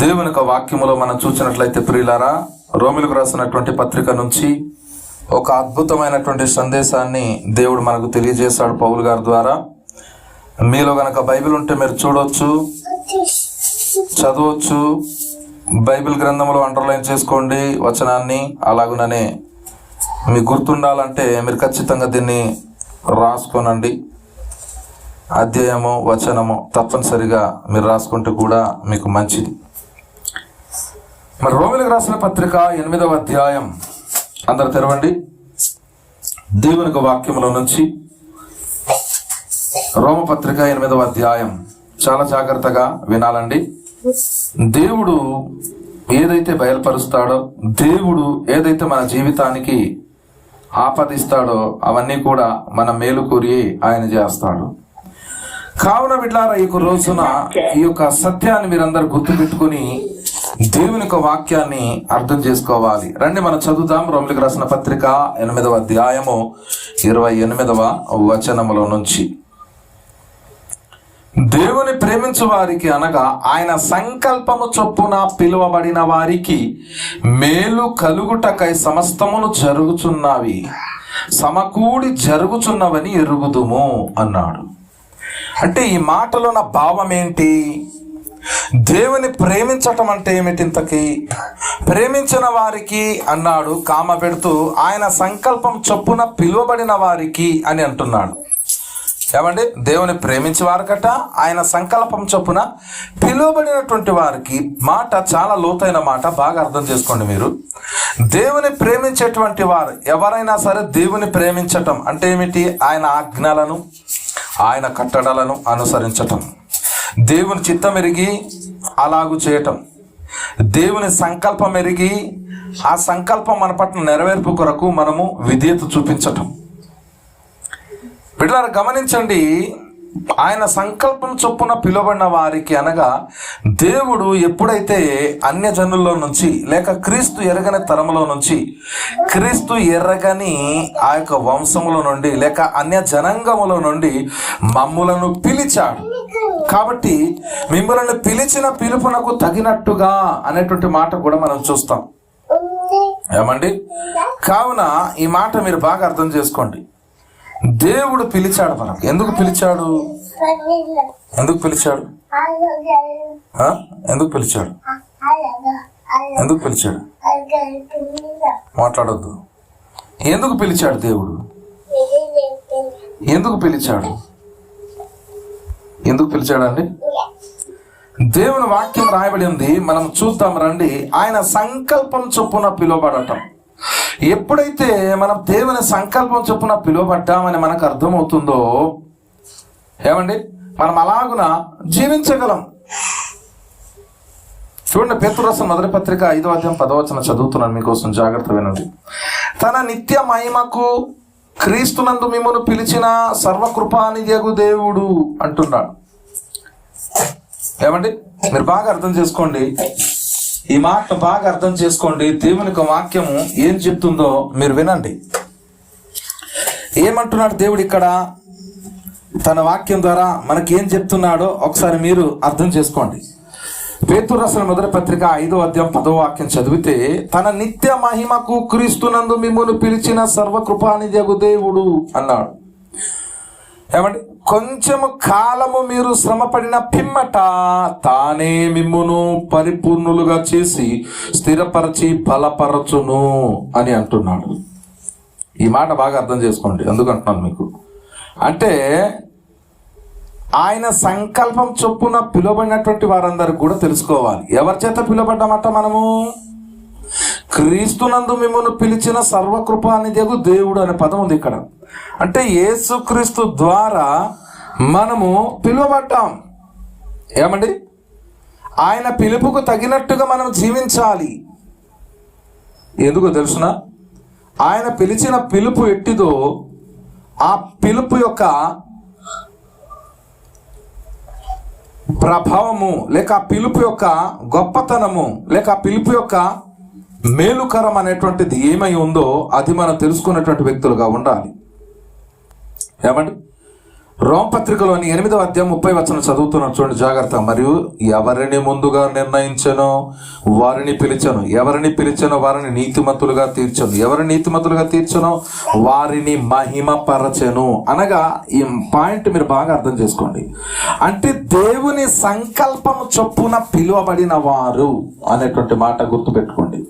దేవుని యొక్క వాక్యములో మనం చూసినట్లయితే ప్రియులారా రోమిలకు రాసినటువంటి పత్రిక నుంచి ఒక అద్భుతమైనటువంటి సందేశాన్ని దేవుడు మనకు తెలియజేశాడు పౌలు గారి ద్వారా. మీలో గనక బైబిల్ ఉంటే మీరు చూడవచ్చు చదవచ్చు బైబిల్ గ్రంథంలో అండర్లైన్ చేసుకోండి వచనాన్ని అలాగుననే మీకు గుర్తుండాలంటే మీరు ఖచ్చితంగా దీన్ని రాసుకోనండి. అధ్యాయము వచనము తప్పనిసరిగా మీరు రాసుకుంటే కూడా మీకు మంచిది. మరి రోమిలకు రాసిన పత్రిక ఎనిమిదవ అధ్యాయం. అందరు తెరవండి. దేవునికి వాక్యములో నుంచి రోమపత్రిక ఎనిమిదవ అధ్యాయం. చాలా జాగ్రత్తగా వినాలండి. దేవుడు ఏదైతే బయలుపరుస్తాడో దేవుడు ఏదైతే మన జీవితానికి ఆపదిస్తాడో అవన్నీ కూడా మన మేలుకూరి ఆయన చేస్తాడు. కావున బిడ్డారా ఈ యొక్క రోజున ఈ యొక్క సత్యాన్ని మీరందరూ గుర్తుపెట్టుకుని దేవుని యొక్క వాక్యాన్ని అర్థం చేసుకోవాలి. రండి మనం చదువుతాం రోమిలికి రాసిన పత్రిక ఎనిమిదవ అధ్యాయము ఇరవై ఎనిమిదవ వచనములో నుంచి. దేవుని ప్రేమించు వారికి అనగా ఆయన సంకల్పము చొప్పున పిలువబడిన వారికి మేలు కలుగుటకై సమస్తములు జరుగుచున్నవి. సమకూడి జరుగుచున్నవని ఎరుగుదుము అన్నాడు. అంటే ఈ మాటలో నా భావం ఏంటి? దేవుని ప్రేమించటం అంటే ఏమిటి ఇంతకి? ప్రేమించిన వారికి అన్నాడు కామ పెడుతూ ఆయన సంకల్పం చొప్పున పిలువబడిన వారికి అని అంటున్నాడు. ఏమండి? దేవుని ప్రేమించే వారికట ఆయన సంకల్పం చొప్పున పిలువబడినటువంటి వారికి మాట చాలా లోతైన మాట బాగా అర్థం చేసుకోండి మీరు. దేవుని ప్రేమించేటువంటి వారు ఎవరైనా సరే దేవుని ప్రేమించటం అంటే ఏమిటి? ఆయన ఆజ్ఞలను ఆయన కట్టడలను అనుసరించటం. దేవుని చిత్తం ఎరిగి అలాగు చేయటం. దేవుని సంకల్పం ఎరిగి ఆ సంకల్పం మన పట్ల నెరవేర్పు కొరకు మనము విధేయత చూపించటం. బిడ్డలారా గమనించండి ఆయన సంకల్పం చొప్పున పిలువబడిన వారికి అనగా దేవుడు ఎప్పుడైతే అన్యజనుల్లో నుంచి లేక క్రీస్తు ఎరగని తరములో నుంచి క్రీస్తు ఎర్రగని ఆ యొక్క వంశముల నుండి లేక అన్య జనాంగముల నుండి మమ్ములను పిలిచాడు. కాబట్టి మిమ్మలను పిలిచిన పిలుపునకు తగినట్టుగా అనేటువంటి మాట కూడా మనం చూస్తాం. ఏమండి? కావున ఈ మాట మీరు బాగా అర్థం చేసుకోండి. దేవుడు పిలిచాడు మనం. ఎందుకు పిలిచాడు? ఎందుకు పిలిచాడు? ఎందుకు పిలిచాడు? ఎందుకు పిలిచాడు? మాట్లాడొద్దు. ఎందుకు పిలిచాడు దేవుడు? ఎందుకు పిలిచాడు? ఎందుకు పిలిచాడండి? దేవుని వాక్యం రాయబడి ఉంది. మనం చూద్దాం రండి. ఆయన సంకల్పం చొప్పున పిలువబడటం. ఎప్పుడైతే మనం దేవుని సంకల్పం చొప్పున పిలువబడ్డామని మనకు అర్థమవుతుందో ఏమండి? మనం అలాగున జీవించగలం. చూడండి పేతురసం మొదటి పత్రిక ఐదో అధ్యాయం పదవచన చదువుతున్నాను మీకోసం జాగ్రత్త వినండి. తన నిత్య మహిమకు క్రీస్తునందు మిమ్మల్ని పిలిచిన సర్వకృపానియగు దేవుడు అంటున్నాడు. ఏమండి? మీరు బాగా అర్థం చేసుకోండి. ఈ మాట బాగా అర్థం చేసుకోండి. దేవుని యొక్క వాక్యము ఏం చెప్తుందో మీరు వినండి. ఏమంటున్నాడు దేవుడు ఇక్కడ? తన వాక్యం ద్వారా మనకి ఏం చెప్తున్నాడో ఒకసారి మీరు అర్థం చేసుకోండి. పేతురు రాసిన మొదటి పత్రిక ఐదో అధ్యాయం పదో వాక్యం చదివితే తన నిత్య మహిమకు క్రీస్తునందు మిమ్మల్ని పిలిచిన సర్వకృపానిజగు దేవుడు అన్నాడు. ఏమండి? కొంచెము కాలము మీరు శ్రమపడిన పిమ్మట తానే మిమ్మును పరిపూర్ణులుగా చేసి స్థిరపరచి బలపరచును అని అంటున్నాడు. ఈ మాట బాగా అర్థం చేసుకోండి. అందుకంటున్నాను మీకు? అంటే ఆయన సంకల్పం చొప్పున పిలువబడినటువంటి వారందరూ కూడా తెలుసుకోవాలి. ఎవరి చేత పిలువబడ్డామట మనము? క్రీస్తునందు మిమ్మల్ని పిలిచిన సర్వకృపానిదేగు దేవుడు అనే పదం ఉంది ఇక్కడ. అంటే యేసుక్రీస్తు ద్వారా మనము పిలువబడ్డాం. ఏమండి? ఆయన పిలుపుకు తగినట్టుగా మనం జీవించాలి. ఎందుకో తెలుసున? ఆయన పిలిచిన పిలుపు ఎట్టిదో ఆ పిలుపు యొక్క ప్రభావము లేక ఆ పిలుపు యొక్క గొప్పతనము లేక ఆ పిలుపు యొక్క మేలుకరం అనేటువంటిది ఏమై ఉందో అది మనం తెలుసుకున్నటువంటి వ్యక్తులుగా ఉండాలి. ఏమండి? రోమపత్రికలోని ఎనిమిదవ అధ్యాయం ముప్పై వచనం చదువుతున్నాను చూడండి జాగ్రత్త. మరియు ఎవరిని ముందుగా నిర్ణయించనో? వారిని పిలిచను. ఎవరిని పిలిచను? వారిని నీతిమంతులుగా తీర్చను. ఎవరిని నీతిమంతులుగా తీర్చనో? వారిని మహిమపరచను. అనగా ఈ పాయింట్ మీరు బాగా అర్థం చేసుకోండి. అంటే దేవుని సంకల్పం చొప్పున పిలువబడిన వారు అనేటువంటి మాట గుర్తుపెట్టుకోండి.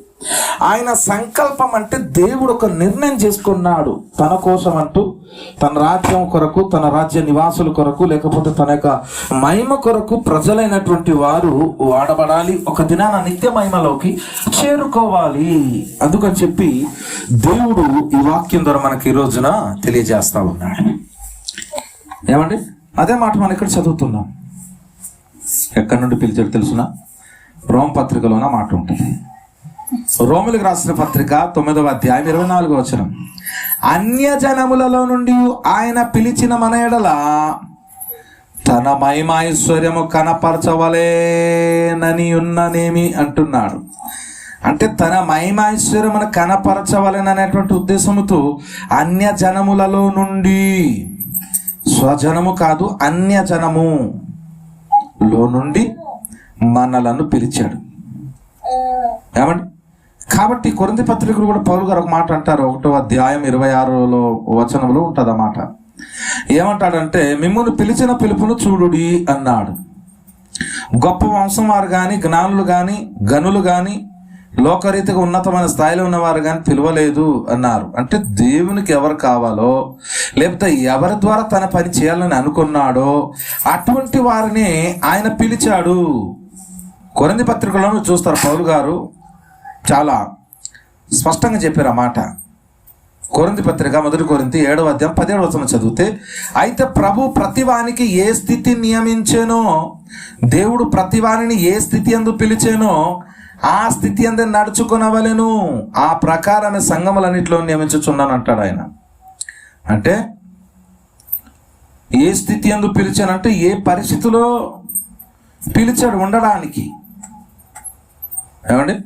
ఆయన సంకల్పం అంటే దేవుడు ఒక నిర్ణయం చేసుకున్నాడు. తన కోసం అంటూ తన రాజ్యం కొరకు తన రాజ్య నివాసుల కొరకు లేకపోతే తన యొక్క మహిమ కొరకు ప్రజలైనటువంటి వారు వాడబడాలి. ఒక దినాన నిత్య మహిమలోకి చేరుకోవాలి. అందుకని చెప్పి దేవుడు ఈ వాక్యం ద్వారా మనకి ఈ రోజున తెలియజేస్తా ఉన్నాడు. ఏమండి? అదే మాట మనం ఇక్కడ చదువుతున్నాం. ఎక్కడి నుండి పిలిచాడు తెలుసునా? రోమ్ పత్రికలోన మాట ఉంటుంది. రోములకు రాసిన పత్రిక తొమ్మిదవ అధ్యాయం ఇరవై నాలుగు వచనం. అన్య జనములలో నుండి ఆయన పిలిచిన మన ఎడల తన మహిమైశ్వర్యము కనపరచవలేనని ఉన్ననేమి అంటున్నాడు. అంటే తన మహిమైశ్వర్యమును కనపరచవలెననేటువంటి ఉద్దేశముతో అన్య జనములలో నుండి స్వజనము కాదు అన్య జనము లో నుండి మనలను పిలిచాడు. ఏమండి? కాబట్టి కొరింది పత్రికలు కూడా పౌరు గారు ఒక మాట అంటారు. ఒకటో అధ్యాయం ఇరవై ఆరులో వచనంలో ఉంటుంది అన్నమాట ఏమంటాడంటే మిమ్మల్ని పిలిచిన పిలుపును చూడుడి అన్నాడు. గొప్ప వంశం వారు కానీ జ్ఞానులు కానీ గనులు కానీ లోకరీతిగా ఉన్నతమైన స్థాయిలో ఉన్నవారు కానీ పిలవలేదు అన్నారు. అంటే దేవునికి ఎవరు కావాలో లేకపోతే ఎవరి ద్వారా తన పని చేయాలని అనుకున్నాడో అటువంటి వారిని ఆయన పిలిచాడు. కొరంది పత్రికలను చూస్తారు పౌరు గారు చాలా స్పష్టంగా చెప్పారు ఆ మాట. కొరింది పత్రిక మొదటి కొరింతి ఏడవ అధ్యాయం పదిహేడు వచనం చదివితే అయితే ప్రభు ప్రతివానికి ఏ స్థితి నియమించేనో దేవుడు ప్రతివానిని ఏ స్థితి ఎందు పిలిచేనో ఆ స్థితి అందు నడుచుకునవలను. ఆ ప్రకారమే సంఘములన్నింటిలో నియమించుచున్నాను అంటాడు ఆయన. అంటే ఏ స్థితి ఎందు పిలిచానంటే ఏ పరిస్థితిలో పిలిచాడు ఉండడానికి. ఏమండి?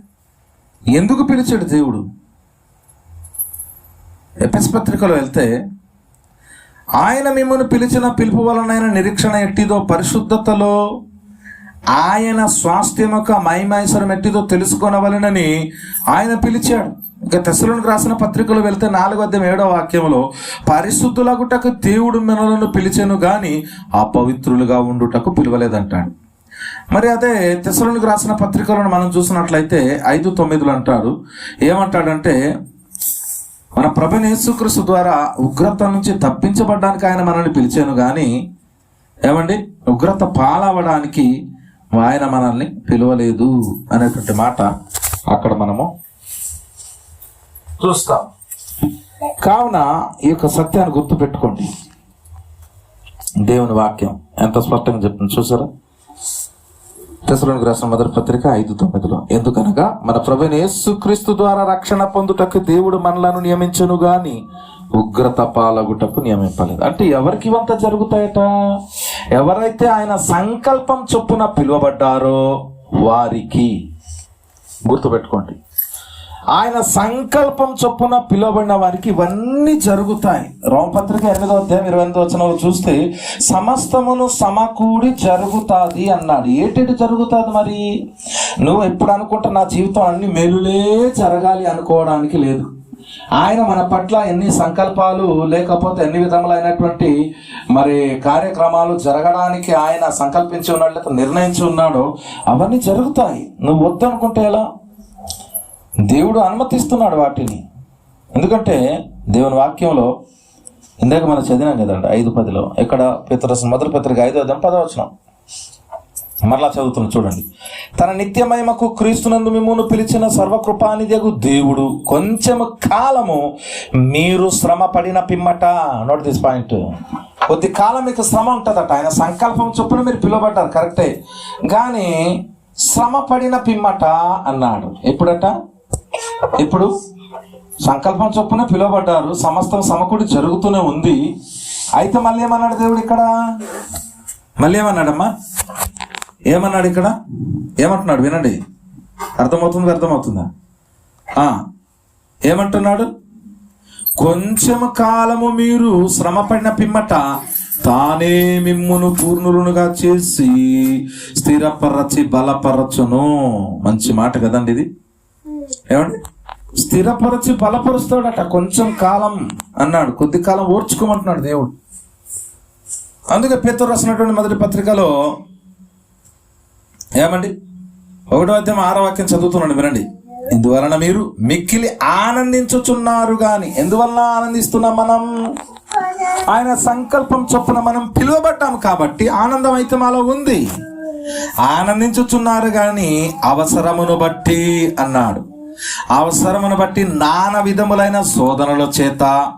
ఎందుకు పిలిచాడు దేవుడు? ఎపిస్ పత్రికలో వెళ్తే ఆయన మిమ్మల్ని పిలిచిన పిలుపు వలనైన నిరీక్షణ ఎట్టిదో పరిశుద్ధతలో ఆయన స్వాస్థ్యం యొక్క మహిమైశ్వరం ఎట్టిదో తెలుసుకొనవలనని ఆయన పిలిచాడు. ఇక తెసలోనికి రాసిన పత్రికలు వెళ్తే నాలుగో అద్దెం ఏడో వాక్యంలో పరిశుద్ధులగుటకు దేవుడు మనలను పిలిచెను గాని అపవిత్రులుగా ఉండుటకు పిలవలేదంటాడు. మరి అదే తెసలోనికి రాసిన పత్రికలను మనం చూసినట్లయితే ఐదు తొమ్మిదిలో అంటాడు. ఏమంటాడంటే మన ప్రభు యేసుక్రీస్తు ద్వారా ఉగ్రత నుంచి తప్పించబడ్డానికి ఆయన మనల్ని పిలిచాను కానీ ఏమండి? ఉగ్రత పాలవడానికి ఆయన మనల్ని పిలవలేదు అనేటువంటి మాట అక్కడ మనము చూస్తాం. కావున ఈ యొక్క సత్యాన్ని గుర్తు పెట్టుకోండి దేవుని వాక్యం ఎంత స్పష్టంగా చెప్పండి చూసారా? తెసలోనికి రాసిన మొదటి పత్రిక ఐదు తొమ్మిదిలో ఎందుకనగా మన ప్రభుని యేసుక్రీస్తు ద్వారా రక్షణ పొందుటకు దేవుడు మనలను నియమించను గాని ఉగ్రత పాలగుటకు నియమింపలేదు. అంటే ఎవరికి ఇవంతా జరుగుతాయట? ఎవరైతే ఆయన సంకల్పం చొప్పున పిలువబడ్డారో వారికి గుర్తుపెట్టుకోండి. ఆయన సంకల్పం చొప్పున పిలువబడిన వారికి ఇవన్నీ జరుగుతాయి. రోమపత్రిక ఎనిమిదో అధ్యాయం ఇరవై ఎనిమిదో వచ్చిన చూస్తే సమస్తమును సమకూడి జరుగుతుంది అన్నాడు. ఏటేటి జరుగుతుంది మరి? నువ్వు ఎప్పుడు అనుకుంటా నా జీవితం అన్ని మేలులే జరగాలి అనుకోవడానికి లేదు. ఆయన మన పట్ల ఎన్ని సంకల్పాలు లేకపోతే ఎన్ని విధములైనటువంటి మరి కార్యక్రమాలు జరగడానికి ఆయన సంకల్పించి ఉన్నట్లయితే నిర్ణయించి ఉన్నాడో అవన్నీ జరుగుతాయి. నువ్వు వద్దనుకుంటే ఎలా? దేవుడు అనుమతిస్తున్నాడు వాటిని. ఎందుకంటే దేవుని వాక్యంలో ఇందాక మనం చదివినాం కదండి ఐదు పదిలో. ఇక్కడ పితరసం మొదటి పత్రిక ఐదో అర్థం పదవచనం మరలా చదువుతున్నా చూడండి. తన నిత్యమహిమకు క్రీస్తునందు మిమ్మును పిలిచిన సర్వకృపానిదగు దేవుడు కొంచెం కాలము మీరు శ్రమ పడిన పిమ్మట. నోట్ దిస్ పాయింట్ కొద్ది కాలం మీకు శ్రమ ఉంటుందట. ఆయన సంకల్పం చొప్పున మీరు పిలువబడ్డారు కరెక్టే. కానీ శ్రమ పడిన పిమ్మట అన్నాడు. ఎప్పుడట? ఇప్పుడు సంకల్పం చొప్పున పిలువబడ్డారు. సమస్తం సమకూడి జరుగుతూనే ఉంది. అయితే మళ్ళీ ఏమన్నాడు దేవుడు ఇక్కడ? మళ్ళీ ఏమన్నాడమ్మా? ఏమన్నాడు ఇక్కడ? ఏమంటున్నాడు? వినండి. అర్థమవుతుంది అర్థమవుతుందా? ఏమంటున్నాడు? కొంచెం కాలము మీరు శ్రమపడిన పిమ్మట తానే మిమ్మును పూర్ణులుగా చేసి స్థిరపరచి బలపరచును. మంచి మాట కదండి ఇది. ఏమండి? స్థిరపరచి బలపరుస్తాడట. కొంచెం కాలం అన్నాడు. కొద్ది కాలం ఓర్చుకోమంటున్నాడు దేవుడు. అందుకే పేతురు రాసినటువంటి మొదటి పత్రికలో ఏమండి? ఒకటో అధ్యాయం ఆరో వాక్యం చదువుతున్నాడు వినండి. ఇందువలన మీరు మిక్కిలి ఆనందించుచున్నారు గాని ఎందువల్ల ఆనందిస్తున్నాం మనం? ఆయన సంకల్పం చొప్పున మనం పిలువబడ్డాం కాబట్టి ఆనందం అయితే మాలో ఉంది. ఆనందించుచున్నారు గాని అవసరమును బట్టి అన్నాడు. అవసరమును బట్టి నానా విధములైన శోధనల చేత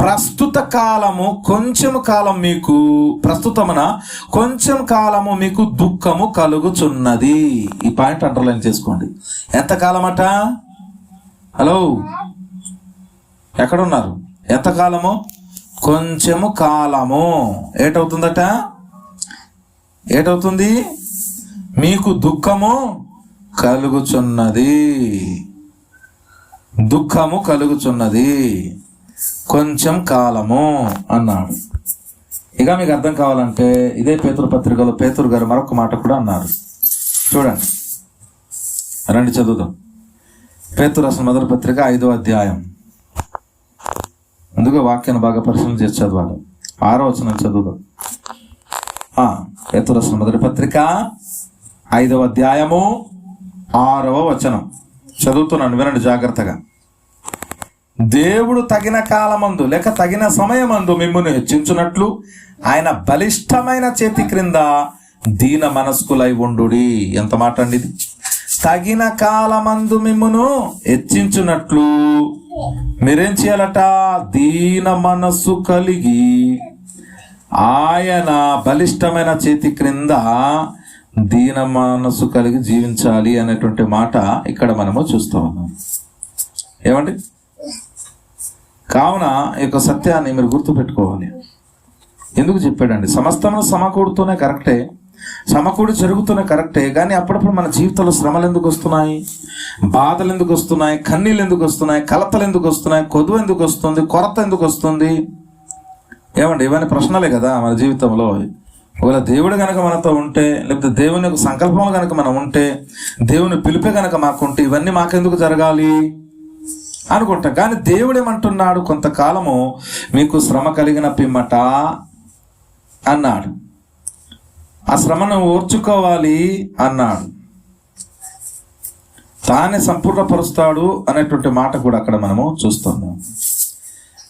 ప్రస్తుత కాలము కొంచెం కాలం మీకు ప్రస్తుతమున కొంచెం కాలము మీకు దుఃఖము కలుగుచున్నది. ఈ పాయింట్ అండర్లైన్ చేసుకోండి. ఎంత కాలమట? హలో? ఎక్కడున్నారు? ఎంత కాలము? కొంచెము కాలము. ఏటవుతుందట? ఏటవుతుంది? మీకు దుఃఖము కలుగుచున్నది. దుఃఖము కలుగుచున్నది. కొంచెం కాలము అన్నాడు. ఇక మీకు అర్థం కావాలంటే ఇదే పేతురు పత్రికలో పేతురు గారు మరొక మాట కూడా అన్నారు. చూడండి. రండి చదువుదాం. పేతురు అసలు మొదటి పత్రిక ఐదో అధ్యాయం. అందుకే వాక్యాన్ని బాగా పరిశీలన చేసి చదవాలి. ఆరో వచనం చదువుదాం. ఆ, మొదటి పత్రిక ఐదవ అధ్యాయము ఆరవ వచనం. చదువుతున్నాను వినండి జాగ్రత్తగా. దేవుడు తగిన కాలమందు లేక తగిన సమయమందు మిమ్మల్ని హెచ్చించున్నట్లు ఆయన బలిష్టమైన చేతి క్రింద దీన మనస్కులై ఉండుడి. ఎంత మాట అండి ఇది? తగిన కాలమందు మిమ్మును హెచ్చించున్నట్లు మీరేం చేయాలట? దీన మనస్సు కలిగి ఆయన బలిష్టమైన చేతి క్రింద దీన మనస్సు కలిగి జీవించాలి అనేటువంటి మాట ఇక్కడ మనము చూస్తూ ఉన్నాం. ఏమండి? కావున ఈ యొక్క సత్యాన్ని మీరు గుర్తుపెట్టుకోవాలి. ఎందుకు చెప్పాడండి? సమస్తమును సమకూడుతూనే కరెక్టే. సమకూడి జరుగుతూనే కరెక్టే. కానీ అప్పుడప్పుడు మన జీవితంలో శ్రమలు ఎందుకు వస్తున్నాయి? బాధలు ఎందుకు వస్తున్నాయి? కన్నీళ్ళు ఎందుకు వస్తున్నాయి? కలతలు ఎందుకు వస్తున్నాయి? కొదువు ఎందుకు వస్తుంది? కొరత ఎందుకు వస్తుంది? ఏమండి? ఇవన్నీ ప్రశ్నలే కదా మన జీవితంలో. ఒకవేళ దేవుడు కనుక మనతో ఉంటే లేకపోతే దేవుని యొక్క సంకల్పం కనుక మనం ఉంటే దేవుని పిలిపే కనుక మాకుంటే ఇవన్నీ మాకెందుకు జరగాలి? అనుకుంటాం. కానీ దేవుడు ఏమంటున్నాడు? కొంతకాలము మీకు శ్రమ కలిగిన పిమ్మట అన్నాడు. ఆ శ్రమను ఓర్చుకోవాలి అన్నాడు. తానే సంపూర్ణపరుస్తాడు అనేటువంటి మాట కూడా అక్కడ మనము చూస్తున్నాం.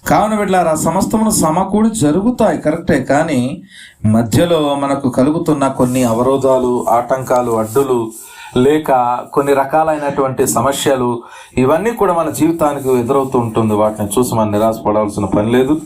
కావున వీళ్ళారా సమస్తమును సమకూడి జరుగుతాయి కరెక్టే. కానీ మధ్యలో మనకు కలుగుతున్న కొన్ని అవరోధాలు ఆటంకాలు అడ్డులు లేక కొన్ని రకాలైనటువంటి సమస్యలు ఇవన్నీ కూడా మన జీవితానికి ఎదురవుతూ ఉంటుంది. వాటిని చూసి మనం నిరాశపడాల్సిన పని లేదు.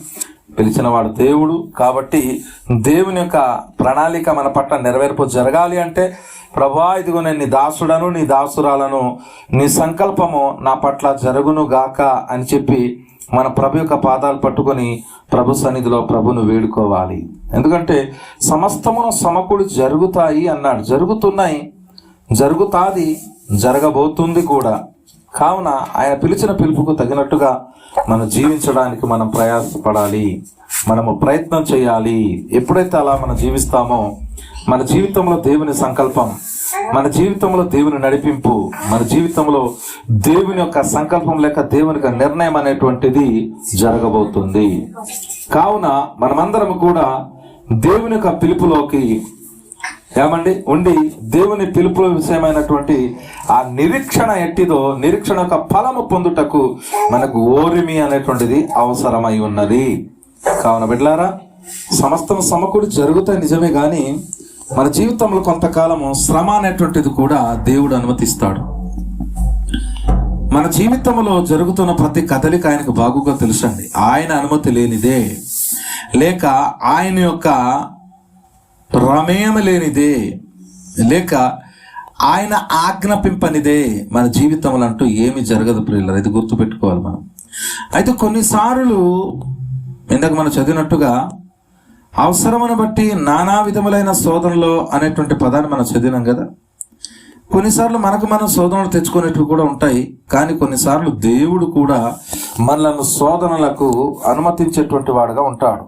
పిలిచిన వాడు దేవుడు. కాబట్టి దేవుని యొక్క ప్రణాళిక మన పట్ల నెరవేర్పు జరగాలి అంటే ప్రభా ఇదిగో నేను నీ దాసుడను నీ దాసురాలను నీ సంకల్పము నా పట్ల జరుగును గాక అని చెప్పి మన ప్రభు యొక్క పాదాలు పట్టుకొని ప్రభు సన్నిధిలో ప్రభును వేడుకోవాలి. ఎందుకంటే సమస్తమును సమకూడి జరుగుతాయి అన్నాడు. జరుగుతున్నాయి జరుగుతాది జరగబోతుంది కూడా. కావున ఆయన పిలిచిన పిలుపుకు తగినట్టుగా మనం జీవించడానికి మనం ప్రయాసపడాలి. మనము ప్రయత్నం చేయాలి. ఎప్పుడైతే అలా మనం జీవిస్తామో మన జీవితంలో దేవుని సంకల్పం మన జీవితంలో దేవుని నడిపింపు మన జీవితంలో దేవుని యొక్క సంకల్పం లేక దేవుని యొక్క నిర్ణయం అనేటువంటిది జరగబోతుంది. కావున మనమందరం కూడా దేవుని యొక్క పిలుపులోకి ఏమండి? ఉండి దేవుని పిలుపుల విషయమైనటువంటి ఆ నిరీక్షణ ఎట్టిదో నిరీక్షణ యొక్క ఫలము పొందుటకు మనకు ఓరిమి అనేటువంటిది అవసరమై ఉన్నది. కావున బిడ్లారా సమస్తం సమకూడి జరుగుతాయి నిజమే కానీ మన జీవితంలో కొంతకాలము శ్రమ అనేటువంటిది కూడా దేవుడు అనుమతిస్తాడు. మన జీవితంలో జరుగుతున్న ప్రతి కదలిక ఆయనకు బాగుగా తెలుసండి. ఆయన అనుమతి లేనిదే లేక ఆయన యొక్క ప్రమేయం లేనిదే లేక ఆయన ఆజ్ఞాపింపనిదే మన జీవితంలో అంటూ ఏమి జరగదు ప్రియులరు. ఇది గుర్తుపెట్టుకోవాలి మనం. అయితే కొన్నిసార్లు ఇందాక మనం చదివినట్టుగా అవసరమును బట్టి నానా విధములైన శోధనలు అనేటువంటి పదాన్ని మనం చదివినాం కదా. కొన్నిసార్లు మనకు మనం శోధనలు తెచ్చుకునేటివి కూడా ఉంటాయి. కానీ కొన్నిసార్లు దేవుడు కూడా మనలను శోధనలకు అనుమతించేటువంటి వాడుగా ఉంటాడు.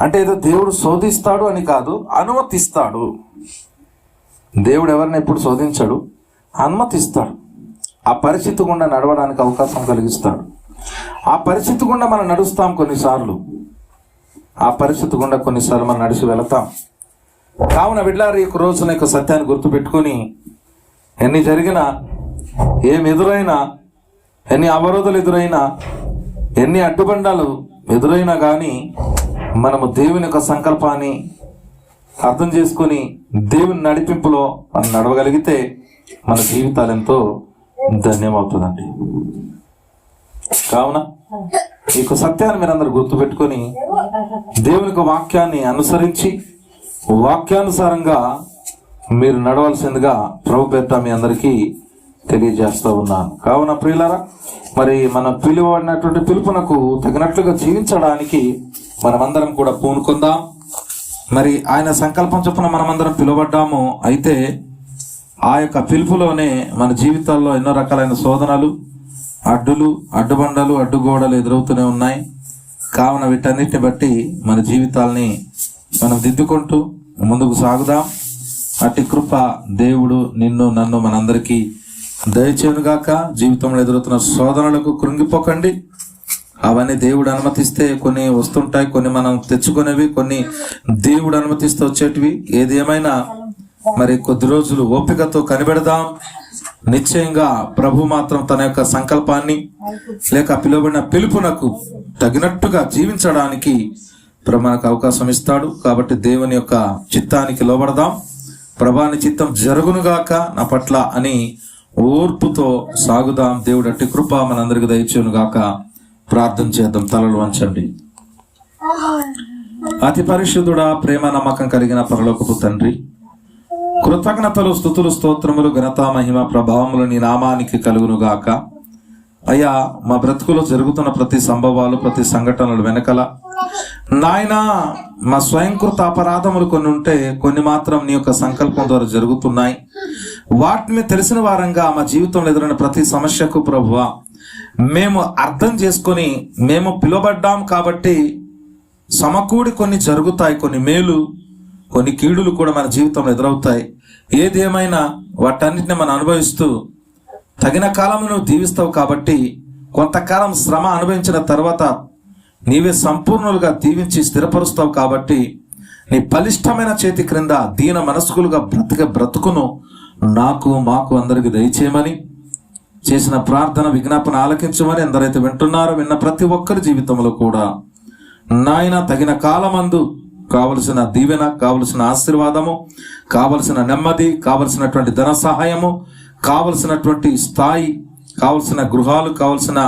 అంటే ఏదో దేవుడు శోధిస్తాడు అని కాదు అనుమతిస్తాడు. దేవుడు ఎవరిని ఎప్పుడు శోధించాడు? అనుమతిస్తాడు. ఆ పరిస్థితి గుండా నడవడానికి అవకాశం కలిగిస్తాడు. ఆ పరిస్థితి గుండా మనం నడుస్తాం కొన్నిసార్లు. ఆ పరిస్థితి గుండా కొన్నిసార్లు మనం నడిచి వెళతాం. కావున బిడ్డారు యొక్క రోజున యొక్క సత్యాన్ని గుర్తుపెట్టుకొని ఎన్ని జరిగినా ఏమి ఎదురైనా ఎన్ని అవరోధాలు ఎదురైనా ఎన్ని అడ్డుబండాలు ఎదురైనా కానీ మనము దేవుని యొక్క సంకల్పాన్ని అర్థం చేసుకొని దేవుని నడిపింపులో మనం నడవగలిగితే మన జీవితాలు ఎంతో ధన్యమవుతుందండి. కావున ఈ యొక్క సత్యాన్ని మీరందరూ గుర్తుపెట్టుకొని దేవుని యొక్క వాక్యాన్ని అనుసరించి వాక్యానుసారంగా మీరు నడవలసిందిగా ప్రభు పేరిట మీ అందరికీ తెలియజేస్తూ ఉన్నాను. కావున ప్రియులరా మరి మన పిలువడినటువంటి పిలుపునకు తగినట్లుగా జీవించడానికి మనమందరం కూడా పూనుకుందాం. మరి ఆయన సంకల్పం చొప్పున మనమందరం పిలువబడ్డాము. అయితే ఆ యొక్క పిలుపులోనే మన జీవితాల్లో ఎన్నో రకాలైన శోధనలు అడ్డులు అడ్డుబండలు అడ్డుగోడలు ఎదురవుతూనే ఉన్నాయి. కావున వీటన్నిటిని బట్టి మన జీవితాల్ని మనం దిద్దుకుంటూ ముందుకు సాగుదాం. అట్టి కృప దేవుడు నిన్ను నన్ను మనందరికీ దయచేనుగాక జీవితంలో ఎదురవుతున్న శోధనలకు కృంగిపోకండి. అవన్నీ దేవుడు అనుమతిస్తే కొన్ని వస్తుంటాయి కొన్ని మనం తెచ్చుకునేవి కొన్ని దేవుడు అనుమతిస్తే వచ్చేటివి. ఏది ఏమైనా మరి కొద్ది రోజులు ఓపికతో కనిపెడదాం. నిశ్చయంగా ప్రభు మాత్రం తన యొక్క సంకల్పాన్ని లేక పిలువబడిన పిలుపునకు తగినట్టుగా జీవించడానికి ప్రభు మనకు అవకాశం ఇస్తాడు. కాబట్టి దేవుని యొక్క చిత్తానికి లోబడదాం. ప్రభాని చిత్తం జరుగునుగాక నా పట్ల అని ఓర్పుతో సాగుదాం. దేవుడు అట్టి కృప మనందరికి దయచేయునుగాక ప్రార్థన చేద్దాం. తలలు వంచండి. అతి పరిశుద్ధుడా ప్రేమ నమ్మకం కలిగిన పరలోకపు తండ్రి కృతజ్ఞతలు స్థుతులు స్తోత్రములు ఘనత మహిమ ప్రభావములు నీ నామానికి కలుగునుగాక. అయ్యా మా బ్రతుకులో జరుగుతున్న ప్రతి సంభవాలు ప్రతి సంఘటనలు వెనకల. నాయనా మా స్వయంకృత అపరాధములు కొన్ని ఉంటే కొన్ని మాత్రం నీ యొక్క సంకల్పం ద్వారా జరుగుతున్నాయి. వాటిని తెలిసిన వారంగా మా జీవితంలో ఎదురైన ప్రతి సమస్యకు ప్రభువ మేము అర్థం చేసుకొని మేము పిలువబడ్డాం కాబట్టి సమకూడి కొన్ని జరుగుతాయి కొన్ని మేలు కొన్ని కీడులు కూడా మన జీవితంలో ఎదురవుతాయి. ఏది ఏమైనా వాటన్నిటిని మనం అనుభవిస్తూ తగిన కాలం నువ్వు దీవిస్తావు కాబట్టి కొంతకాలం శ్రమ అనుభవించిన తర్వాత నీవే సంపూర్ణులుగా దీవించి స్థిరపరుస్తావు కాబట్టి నీ బలిష్టమైన చేతి క్రింద దీన మనస్కులుగా బ్రతిక బ్రతుకును నాకు మాకు అందరికి దయచేయమని చేసిన ప్రార్థన విజ్ఞాపన ఆలకించమని ఎందరైతే వింటున్నారో విన్న ప్రతి ఒక్కరి జీవితంలో కూడా నాయన తగిన కాలమందు కావలసిన దీవెన కావలసిన ఆశీర్వాదము కావలసిన నెమ్మది కావలసినటువంటి ధన సహాయము కావలసినటువంటి స్థాయి కావలసిన గృహాలు కావలసిన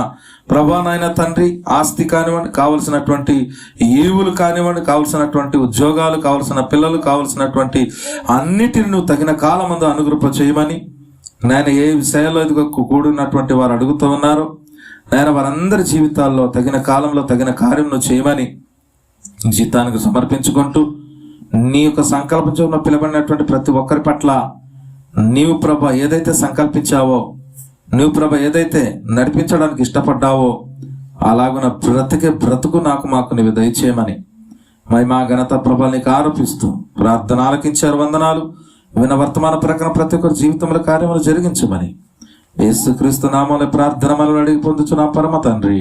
ప్రభానైన తండ్రి ఆస్తి కానివ్వండి కావలసినటువంటి ఈవులు కానివ్వండి కావలసినటువంటి ఉద్యోగాలు కావలసిన పిల్లలు కావలసినటువంటి అన్నిటిని నువ్వు తగిన కాలమందు అనుగ్రహ చేయమని నేను ఏ విషయాల్లో ఇదిగో కూడినటువంటి వారు అడుగుతూ ఉన్నారు నేను వారందరి జీవితాల్లో తగిన కాలంలో తగిన కార్యం నువ్వు చేయమని జీతానికి సమర్పించుకుంటూ నీ యొక్క సంకల్పించడంలో పిలబడినటువంటి ప్రతి ఒక్కరి పట్ల నీవు ప్రభ ఏదైతే సంకల్పించావో నువ్వు ప్రభ ఏదైతే నడిపించడానికి ఇష్టపడ్డావో అలాగున బ్రతికే బ్రతుకు నాకు మాకు నీవు దయచేయమని. మరి మా ఘనత ప్రభ నీకు ఆరోపిస్తూ ప్రార్థన ఆలకించారు. వందనాలు. విన వర్తమాన ప్రకారం ప్రతి ఒక్కరి జీవితంలో కార్యములు జరిగించమని. యేసుక్రీస్తు నామంలో ప్రార్థన మనం అడిగి పొందుచున్న. పరమ తండ్రి.